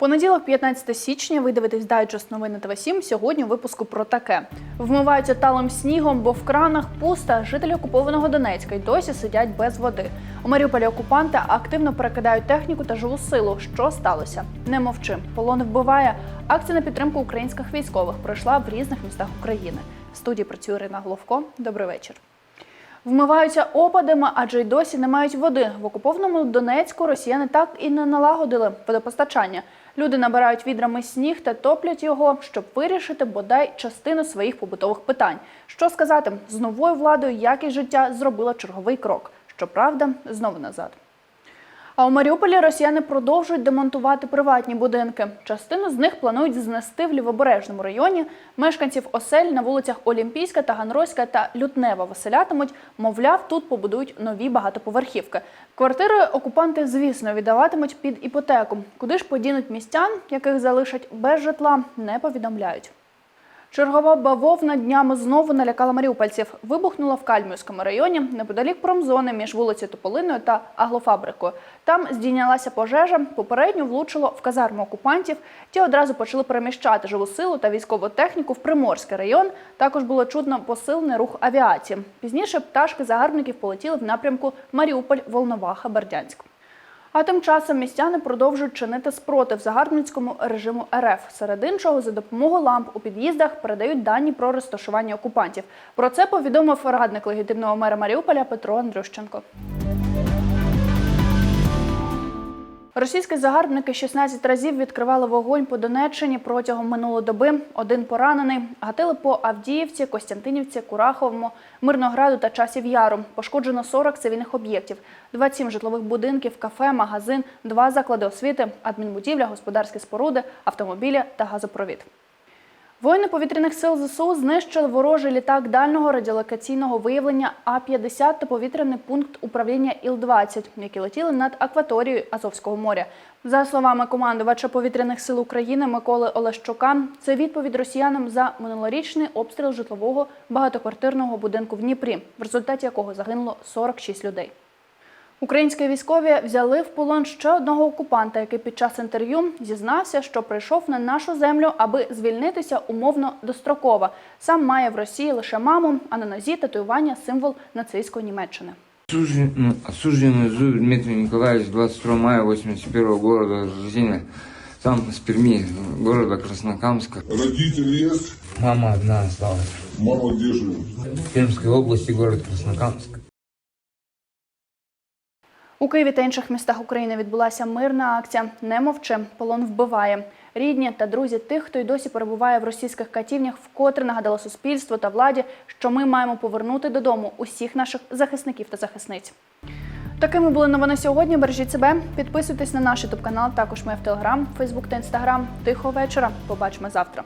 Понеділок, 15 січня, ви дивитесь дайджест новини ТВ 7 Сьогодні у випуску про таке: вмиваються талим снігом, бо в кранах пусто. Жителі окупованого Донецька й досі сидять без води. У Маріуполі окупанти активно перекидають техніку та живу силу. Що сталося? Не мовчи. Полон вбиває. Акція на підтримку українських військових пройшла в різних містах України. В студії працює Ірина Головко. Добрий вечір. Вмиваються опадами, адже й досі не мають води. В окупованому Донецьку росіяни так і не налагодили водопостачання. Люди набирають відрами сніг та топлять його, щоб вирішити бодай частину своїх побутових питань. Що сказати, з новою владою якість життя зробила черговий крок. Щоправда, знову назад. А у Маріуполі росіяни продовжують демонтувати приватні будинки. Частину з них планують знести в лівобережному районі. Мешканців осель на вулицях Олімпійська, Таганрозька та Лютнева виселятимуть. Мовляв, тут побудують нові багатоповерхівки. Квартири окупанти, звісно, віддаватимуть під іпотеку. Куди ж подінуть містян, яких залишать без житла, не повідомляють. Чергова бавовна днями знову налякала маріупольців. Вибухнула в Кальмівському районі неподалік промзони між вулицею Тополиною та Аглофабрикою. Там здійнялася пожежа, попередньо влучило в казарму окупантів. Ті одразу почали переміщати живу силу та військову техніку в Приморський район. Також було чутно посилений рух авіації. Пізніше пташки загарбників полетіли в напрямку Маріуполь, Волноваха, Бердянськ. А тим часом містяни продовжують чинити спротив загарбницькому режиму РФ. Серед іншого, за допомогою ламп у під'їздах передають дані про розташування окупантів. Про це повідомив радник легітимного мера Маріуполя Петро Андрющенко. Російські загарбники 16 разів відкривали вогонь по Донеччині протягом минулої доби. Один поранений. Гатили по Авдіївці, Костянтинівці, Кураховому, Мирнограду та Часів Яру. Пошкоджено 40 цивільних об'єктів, 27 житлових будинків, кафе, магазин, два заклади освіти, адмінбудівля, господарські споруди, автомобілі та газопровід. Воїни повітряних сил ЗСУ знищили ворожий літак дальнього радіолокаційного виявлення А-50 та повітряний пункт управління Іл-20, які летіли над акваторією Азовського моря. За словами командувача повітряних сил України Миколи Олещука, це відповідь росіянам за минулорічний обстріл житлового багатоквартирного будинку в Дніпрі, в результаті якого загинуло 46 людей. Українські військові взяли в полон ще одного окупанта, який під час інтерв'ю зізнався, що прийшов на нашу землю, аби звільнитися умовно достроково. Сам має в Росії лише маму, а на нозі татуювання символ нацистської Німеччини. Осужден- Осужденный Зуев Дмитрий Николаевич 22 мая 81 года рождения, сам из Перми, города Краснокамска. Родители есть? Мама одна осталась. Мама где живет? В Пермской области, город Краснокамск. У Києві та інших містах України відбулася мирна акція Не мовчи, полон вбиває. Рідні та друзі тих, хто й досі перебуває в російських катівнях, вкотре нагадали суспільству та владі, що ми маємо повернути додому усіх наших захисників та захисниць. Такими були новини сьогодні. Бережіть себе, підписуйтесь на наш ютуб канал. Також ми в Телеграм, Фейсбук та Інстаграм. Тихого вечора. Побачимо завтра.